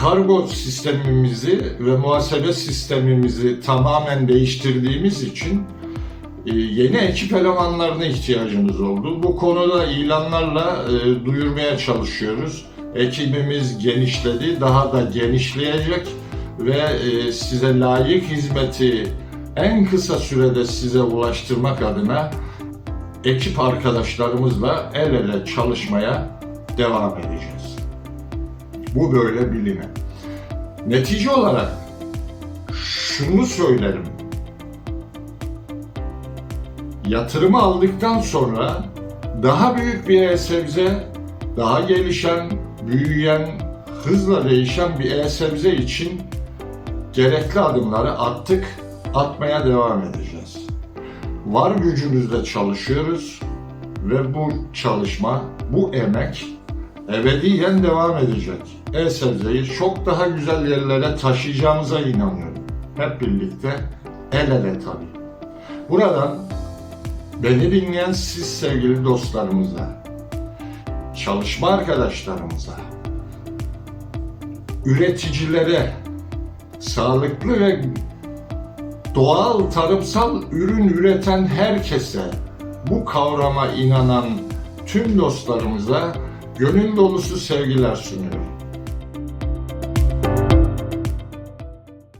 kargo sistemimizi ve muhasebe sistemimizi tamamen değiştirdiğimiz için e, yeni ekip elemanlarına ihtiyacımız oldu. Bu konuda ilanlarla e, duyurmaya çalışıyoruz. Ekibimiz genişledi, daha da genişleyecek ve e, size layık hizmeti en kısa sürede size ulaştırmak adına ekip arkadaşlarımızla el ele çalışmaya devam edeceğiz. Bu böyle biline. Netice olarak şunu söylerim. Yatırımı aldıktan sonra daha büyük bir e-sebze, daha gelişen, büyüyen, hızla değişen bir e-sebze için gerekli adımları attık, atmaya devam edeceğiz. Var gücümüzle çalışıyoruz ve bu çalışma, bu emek ebediyen devam edecek. E-sebzeyi çok daha güzel yerlere taşıyacağımıza inanıyorum. Hep birlikte, el ele tabii. Buradan beni dinleyen siz sevgili dostlarımıza, çalışma arkadaşlarımıza, üreticilere, sağlıklı ve doğal tarımsal ürün üreten herkese, bu kavrama inanan tüm dostlarımıza gönül dolusu sevgiler sunuyorum.